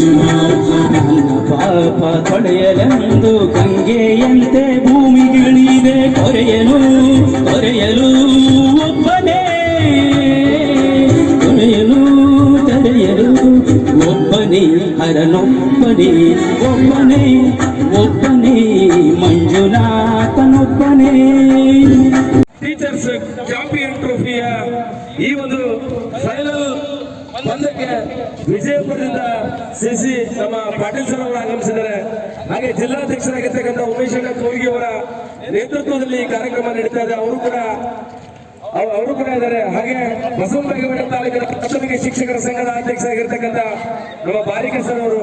ನನ್ನ ಪಾಪ ತೊಳೆಯಲೆಂದು ಗಂಗೆಯಂತೆ ಭೂಮಿಗಿಳಿದೆ ಕೊರೆಯಲು ಕೊರೆಯಲು ಒಬ್ಬನೇ, ಕೊರೆಯಲು ತೆರೆಯಲು ಒಬ್ಬನೇ, ಹರನೊಬ್ಬನೇ, ಒಬ್ಬನೇ ಒಬ್ಬನೇ, ಮಂಜುನಾಥನೊಬ್ಬನೇ. ಟೀಚರ್ಸ್ ಚಾಂಪಿಯನ್ ಟ್ರೋಫಿಯ ಈ ಒಂದು ಫೈನಲ್ ಪಂದ್ಯಕ್ಕೆ ವಿಜಯಪುರದಿಂದ ಸಿಸಿ ನಮ್ಮ ಪಾಟೀಲ್ ಸರ್ ಅವರು ಆಗಮಿಸಿದ್ದಾರೆ. ಹಾಗೆ ಜಿಲ್ಲಾಧ್ಯಕ್ಷರಾಗಿರ್ತಕ್ಕಂಥ ಉಮೇಶ್ ಅಣ್ಣ ಕೋರ್ಗಿ ಅವರ ನೇತೃತ್ವದಲ್ಲಿ ಈ ಕಾರ್ಯಕ್ರಮ ನಡೀತಾ ಇದೆ. ಅವರು ಕೂಡ ಅವ್- ಅವರು ಕೂಡ ಇದ್ದಾರೆ. ಹಾಗೆ ಬಸವನಬಾಗೇವಾಡ ತಾಲೂಕಿನ ಪ್ರಾಥಮಿಕ ಶಿಕ್ಷಕರ ಸಂಘದ ಅಧ್ಯಕ್ಷರಾಗಿರ್ತಕ್ಕಂಥ ನಮ್ಮ ಬಾರಿಕ ಸರ್ ಅವರು,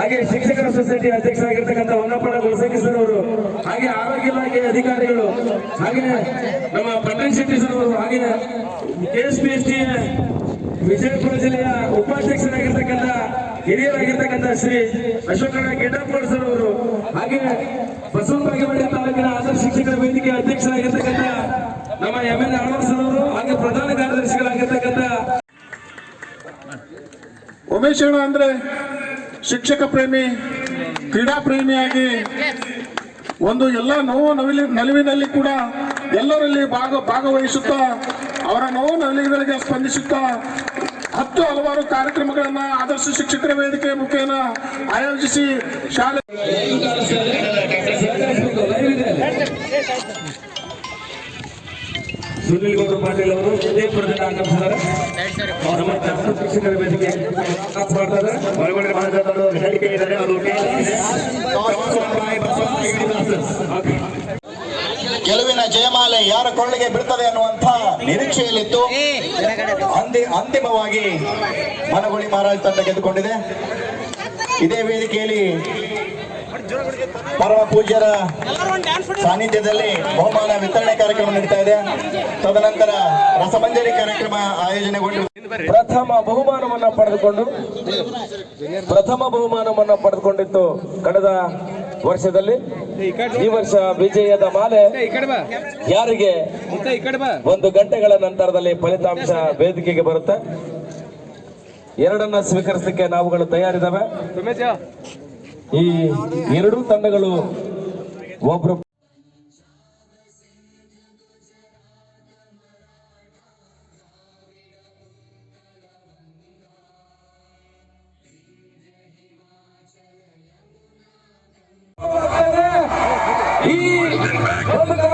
ಹಾಗೆ ಶಿಕ್ಷಕರ ಸೊಸೈಟಿ ಅಧ್ಯಕ್ಷರಾಗಿರ್ತಕ್ಕಂಥ ಹೊನ್ನಪ್ಪನ ಗುಲಸಂಗಿ ಸರ್ ಅವರು, ಹಾಗೆ ಆರೋಗ್ಯ ಇಲಾಖೆ ಅಧಿಕಾರಿಗಳು, ಹಾಗೆ ನಮ್ಮ ಪಟ್ಟಣ ಶೆಟ್ಟಿ ಸರ್ ಅವರು, ಹಾಗೆ K S P S T Vijayapura ಹಿರಿಯರಾಗಿರ್ತಕ್ಕಂಥ Shri ಅಶೋಕಣ್ಣ ಗಿಡ್ಡಪ್ಪಡ್ ಸರ್ ಅವರು, ಹಾಗೆ ಬಸವನಬಾಗೇವಾಡಿ ತಾಲೂಕಿನ ಆದರ್ಶ ಶಿಕ್ಷಕರ ವೇದಿಕೆ ಅಧ್ಯಕ್ಷರಾಗಿರ್ತಕ್ಕಂಥ ನಮ್ಮ ಎಂ ಎಲ್ ಸರ್ ಅವರು, ಹಾಗೆ ಪ್ರಧಾನ ಕಾರ್ಯದರ್ಶಿಗಳಾಗಿರ್ತಕ್ಕಂಥ ಉಮೇಶ್ ಅಂದ್ರೆ ಶಿಕ್ಷಕ ಪ್ರೇಮಿ, ಕ್ರೀಡಾ ಪ್ರೇಮಿಯಾಗಿ ಒಂದು ಎಲ್ಲ ನೋವು ನವಿಲಿ ನಲಿವಿನಲ್ಲಿ ಕೂಡ ಎಲ್ಲರಲ್ಲಿ ಭಾಗ ಭಾಗವಹಿಸುತ್ತಾ, ಅವರ ನೋವು ನಲಿಗಳಿಗೆ ಸ್ಪಂದಿಸುತ್ತಾ ಹತ್ತು ಹಲವಾರು ಕಾರ್ಯಕ್ರಮಗಳನ್ನ ಆದರ್ಶ ಶಿಕ್ಷಕರ ವೇದಿಕೆ ಮುಖೇನ ಆಯೋಜಿಸಿ ಶಾಲೆ ಸುನಿಲ್ ಗೌಡ ಪಾಟೀಲ್ ಅವರು ವಿಜಯಪುರದಿಂದ ಆಗಮಿಸಿದ್ದಾರೆ ನಮ್ಮ ಶಿಕ್ಷಕರ ವೇದಿಕೆ ಗೆಲುವಿನ ಜಯಮಾಲೆ ಯಾರ ಕೊಳ್ಳಿಗೆ ಬೀಳ್ತದೆ ಅನ್ನುವಂತ ನಿರೀಕ್ಷೆಯಲ್ಲಿತ್ತು. ಅಂದಿ ಅಂತಿಮವಾಗಿ ಮನಗುಳಿ ಮಹಾರಾಜ್ ತಂಡ ಗೆದ್ದುಕೊಂಡಿದೆ. ಇದೇ ವೇದಿಕೆಯಲ್ಲಿ ಪರಮ ಪೂಜ್ಯರ ಸಾನ್ನಿಧ್ಯದಲ್ಲಿ ಬಹುಮಾನ ವಿತರಣೆ ಕಾರ್ಯಕ್ರಮ ನಡೀತಾ ಇದೆ. ತದನಂತರ ರಸಮಂಜರಿ ಕಾರ್ಯಕ್ರಮ ಆಯೋಜನೆಗೊಂಡು ಪ್ರಥಮ ಬಹುಮಾನವನ್ನ ಪಡೆದುಕೊಂಡು ಪ್ರಥಮ ಬಹುಮಾನವನ್ನ ಪಡೆದುಕೊಂಡಿತ್ತು ಕಳೆದ ವರ್ಷದಲ್ಲಿ. ಈ ವರ್ಷ ವಿಜಯದ ಮಾಲೆ ಯಾರಿಗೆ? ಒಂದು ಗಂಟೆಗಳ ನಂತರದಲ್ಲಿ ಫಲಿತಾಂಶ ವೇದಿಕೆಗೆ ಬರುತ್ತೆ. ಎರಡನ್ನ ಸ್ವೀಕರಿಸಲಿಕ್ಕೆ ನಾವುಗಳು ತಯಾರಿದ್ದಾವೆ. ಈ ಎರಡೂ ತಂಡಗಳು ಒಬ್ರು Oh,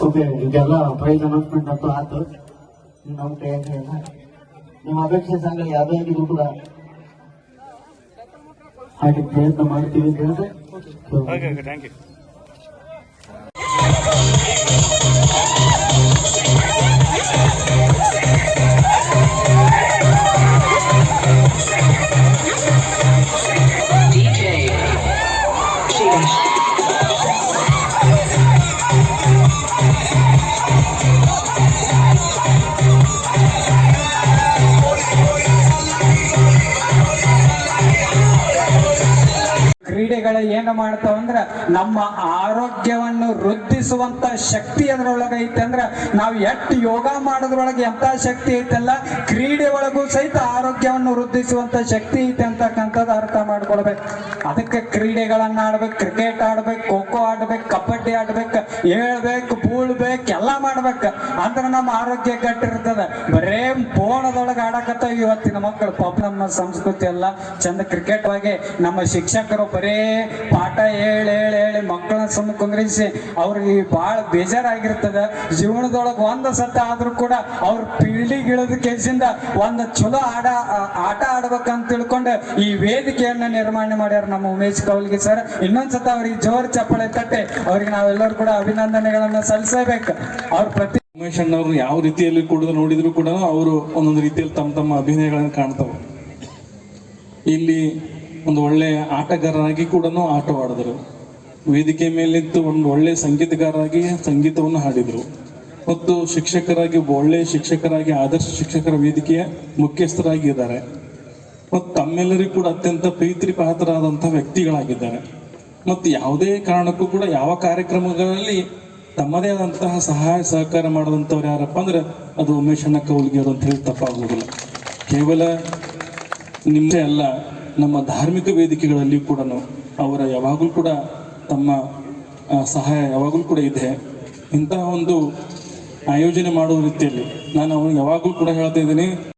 ಓಕೆ. ಈಗೆಲ್ಲ ಪ್ರೈಸ್ ಅನೌನ್ಸ್ಮೆಂಟ್ ಅಂತೂ ಆಯ್ತು. ನಮ್ಮ ಇಲ್ಲ ನಿಮ್ಮ ಅಪೇಕ್ಷೆ ಸಂಘ ಯಾವುದೇ ಆಗಿದ್ರು ಕೂಡ ಹಾಗೆ ಪ್ರಯತ್ನ ಮಾಡ್ತೀವಿ ಅಂತ ಹೇಳಿದ್ರೆ So, ಕ್ರೀಡೆಗಳು ಏನು ಮಾಡ್ತಾವ ಅಂದ್ರೆ ನಮ್ಮ ಆರೋಗ್ಯವನ್ನು ವೃದ್ಧಿಸುವಂತ ಶಕ್ತಿ ಅದರೊಳಗೆ ಅಂದ್ರೆ ನಾವು ಎಷ್ಟು ಯೋಗ ಮಾಡೋದ್ರೊಳಗೆ ಎಂತ ಶಕ್ತಿ ಐತಲ್ಲ, ಕ್ರೀಡೆ ಒಳಗೂ ಸಹಿತ ಆರೋಗ್ಯವನ್ನು ವೃದ್ಧಿಸುವಂತ ಶಕ್ತಿ ಐತೆ ಅಂತಕ್ಕಂಥದ್ದು ಅರ್ಥ ಮಾಡ್ಕೊಳ್ಬೇಕು. ಅದಕ್ಕೆ ಕ್ರೀಡೆಗಳನ್ನ ಆಡ್ಬೇಕು ಕ್ರಿಕೆಟ್ ಆಡ್ಬೇಕು ಖೋ ಖೋ ಆಡ್ಬೇಕು, ಕಬಡ್ಡಿ ಆಡ್ಬೇಕು ಹೇಳ್ಬೇಕು ಬೂಳ್ಬೇಕು ಎಲ್ಲ ಮಾಡ್ಬೇಕು. ಅಂದ್ರೆ ನಮ್ಮ ಆರೋಗ್ಯ ಕಟ್ಟಿರ್ತದೆ ಬರೇ ಫೋನದೊಳಗೆ ಆಡಕತ್ತ ಇವತ್ತಿನ ಮಕ್ಕಳು ಪಾಪ ನಮ್ಮ ಸಂಸ್ಕೃತಿ ಎಲ್ಲ ಚಂದ ಕ್ರಿಕೆಟ್ ನಮ್ಮ ಶಿಕ್ಷಕರು ಬರೇ ಪಾಠ ಹೇಳಿ ಹೇಳಿ ಹೇಳಿ, ಮಕ್ಕಳನ್ನ ಸುಮ್ಮ ಕುಂದ್ರಿಸಿ, ಅವ್ರಿಗೆ ಬಹಳ ಬೇಜಾರಾಗಿರ್ತದ. ಜೀವನದೊಳಗೆ ಒಂದ ಸತ ಆದ್ರೂ ಕೂಡ ಅವ್ರ ಪೀಳಿಗೆ ಇಳಿದ ಕೇಸಿಂದ ಒಂದು ಚಲೋ ಆಡ ಆಟ ಆಡ್ಬೇಕಂತ ತಿಳ್ಕೊಂಡು ಈ ವೇದಿಕೆಯನ್ನ ನಿರ್ಮಾಣ ಮಾಡ್ಯಾರ ನಮ್ಮ ಉಮೇಶ್ ಕೌಲ್ಗಿ ಸರ್ ಇನ್ನೊಂದ್ಸತ ಅವ್ರಿಗೆ ಜೋರ್ ಚಪ್ಪಳೆ ತಟ್ಟೆ, ಅವ್ರಿಗೆ ನಾವೆಲ್ಲರೂ ಕೂಡ ಅಭಿನಂದನೆಗಳನ್ನ ಸಲ್ಲಿಸಬೇಕು. ಅವ್ರ ಪ್ರತಿ ಉಮೇಶ್ ಅಣ್ಣವ್ರು ಯಾವ ರೀತಿಯಲ್ಲಿ ಕೂಡ ನೋಡಿದ್ರು ಕೂಡ ಅವರು ಒಂದೊಂದು ರೀತಿಯಲ್ಲಿ ತಮ್ಮ ತಮ್ಮ ಅಭಿನಯಗಳನ್ನು ಕಾಣ್ತಾವ. ಇಲ್ಲಿ ಒಂದು ಒಳ್ಳೆಯ ಆಟಗಾರರಾಗಿ ಕೂಡ ಆಟವಾಡಿದರು. ವೇದಿಕೆ ಮೇಲಿದ್ದು ಒಂದು ಒಳ್ಳೆಯ ಸಂಗೀತಗಾರರಾಗಿ ಸಂಗೀತವನ್ನು ಹಾಡಿದರು. ಮತ್ತು ಶಿಕ್ಷಕರಾಗಿ ಒಳ್ಳೆಯ ಒಳ್ಳೆ ಶಿಕ್ಷಕರಾಗಿ, ಆದರ್ಶ ಶಿಕ್ಷಕರ ವೇದಿಕೆಯ ಮುಖ್ಯಸ್ಥರಾಗಿ ಇದ್ದಾರೆ ಮತ್ತು ತಮ್ಮೆಲ್ಲರಿಗೂ ಕೂಡ ಅತ್ಯಂತ ಪ್ರೀತಿ ಪಾತ್ರರಾದಂತಹ ವ್ಯಕ್ತಿಗಳಾಗಿದ್ದಾರೆ. ಮತ್ತು ಯಾವುದೇ ಕಾರಣಕ್ಕೂ ಕೂಡ ಯಾವ ಕಾರ್ಯಕ್ರಮಗಳಲ್ಲಿ ತಮ್ಮದೇ ಆದಂತಹ ಸಹಾಯ, ಸಹಕಾರ ಮಾಡಿದಂಥವ್ರು ಯಾರಪ್ಪ ಅಂದ್ರೆ ಅದು ಉಮೇಶ್ ಅಣ್ಣ ಕೌಲ್ಗಿಯವರು ಅಂತ ಹೇಳಿ ತಪ್ಪಾಗುವುದಿಲ್ಲ ಕೇವಲ ನಿಮ್ಮದೇ ಅಲ್ಲ ನಮ್ಮ ಧಾರ್ಮಿಕ ವೇದಿಕೆಗಳಲ್ಲಿ ಕೂಡ ಅವರ ಯಾವಾಗಲೂ ಕೂಡ ತಮ್ಮ ಸಹಾಯ ಯಾವಾಗಲೂ ಕೂಡ ಇದೆ. ಇಂತಹ ಒಂದು ಆಯೋಜನೆ ಮಾಡುವ ರೀತಿಯಲ್ಲಿ ನಾನು ಅವನು ಯಾವಾಗಲೂ ಕೂಡ ಹೇಳ್ತಾ ಇದ್ದೀನಿ.